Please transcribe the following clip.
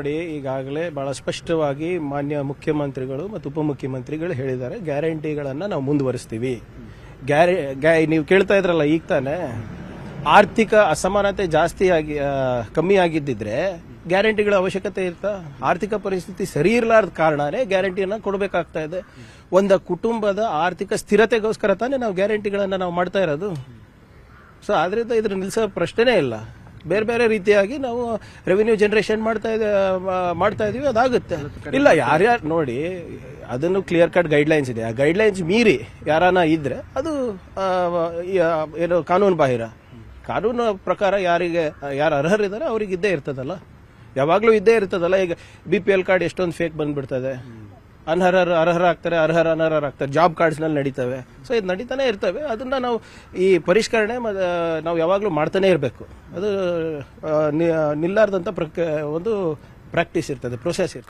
ನೋಡಿ ಈಗಾಗಲೇ ಬಹಳ ಸ್ಪಷ್ಟವಾಗಿ ಮಾನ್ಯ ಮುಖ್ಯಮಂತ್ರಿಗಳು ಮತ್ತು ಉಪಮುಖ್ಯಮಂತ್ರಿಗಳು ಹೇಳಿದ್ದಾರೆ. ಗ್ಯಾರಂಟಿಗಳನ್ನು ನಾವು ಮುಂದುವರಿಸ್ತೀವಿ. ಗ್ಯಾರೆ, ಗ್ಯಾ, ನೀವು ಕೇಳ್ತಾ ಇದ್ರಲ್ಲ ಈಗ ತಾನೆ. ಆರ್ಥಿಕ ಅಸಮಾನತೆ ಜಾಸ್ತಿ ಆಗಿ ಕಮ್ಮಿ ಆಗಿದ್ದಿದ್ರೆ ಗ್ಯಾರಂಟಿಗಳ ಅವಶ್ಯಕತೆ ಇರ್ತಾ ಆರ್ಥಿಕ ಪರಿಸ್ಥಿತಿ ಸರಿ ಇರಲಾರ್ದ ಕಾರಣನೇ ಗ್ಯಾರಂಟಿಯನ್ನು ಕೊಡಬೇಕಾಗ್ತಾ ಇದೆ. ಒಂದು ಕುಟುಂಬದ ಆರ್ಥಿಕ ಸ್ಥಿರತೆಗೋಸ್ಕರ ತಾನೇ ನಾವು ಗ್ಯಾರಂಟಿಗಳನ್ನು ನಾವು ಮಾಡ್ತಾ ಇರೋದು. ಸೊ ಆದ್ರಿಂದ ಇದ್ರ ನಿಲ್ಸೋ ಪ್ರಶ್ನೆನೇ ಇಲ್ಲ. ಬೇರೆ ಬೇರೆ ರೀತಿಯಾಗಿ ನಾವು ರೆವಿನ್ಯೂ ಜನರೇಷನ್ ಮಾಡ್ತಾ ಇದೆ ಮಾಡ್ತಾ ಇದೀವಿ, ಅದಾಗುತ್ತೆ. ಇಲ್ಲ, ಯಾರ್ಯಾರು ನೋಡಿ, ಅದನ್ನು ಕ್ಲಿಯರ್ ಕಟ್ ಗೈಡ್ಲೈನ್ಸ್ ಇದೆ. ಆ ಗೈಡ್ಲೈನ್ಸ್ ಮೀರಿ ಯಾರಾನ ಇದ್ರೆ ಅದು ಏನು ಕಾನೂನು ಬಾಹಿರ. ಕಾನೂನು ಪ್ರಕಾರ ಯಾರಿಗೆ, ಯಾರು ಅರ್ಹರಿದ್ದಾರೆ ಅವ್ರಿಗೆ ಇದ್ದೇ ಇರ್ತದಲ್ಲ. ಯಾವಾಗಲೂ ಇದ್ದೇ ಇರ್ತದಲ್ಲ. ಈಗ ಬಿ ಪಿ ಎಲ್ ಕಾರ್ಡ್ ಎಷ್ಟೊಂದು ಫೇಕ್ ಬಂದ್ಬಿಡ್ತದೆ. ಅನರ್ಹರು ಅರ್ಹರಾಗ್ತಾರೆ, ಅರ್ಹರ ಅನರ್ಹರಾಗ್ತಾರೆ. ಜಾಬ್ ಕಾರ್ಡ್ಸ್ನಲ್ಲಿ ನಡೀತವೆ. ಸೊ ಇದು ನಡೀತಾನೆ ಇರ್ತವೆ. ಅದನ್ನ ನಾವು ಈ ಪರಿಷ್ಕರಣೆ ನಾವು ಯಾವಾಗಲೂ ಮಾಡ್ತಾನೆ ಇರಬೇಕು. ಅದು ನಿಲ್ಲಾರ್ದಂಥ ಪ್ರಕ್ ಒಂದು ಪ್ರಾಕ್ಟೀಸ್ ಇರ್ತದೆ ಪ್ರೊಸೆಸ್ ಇರ್ತದೆ.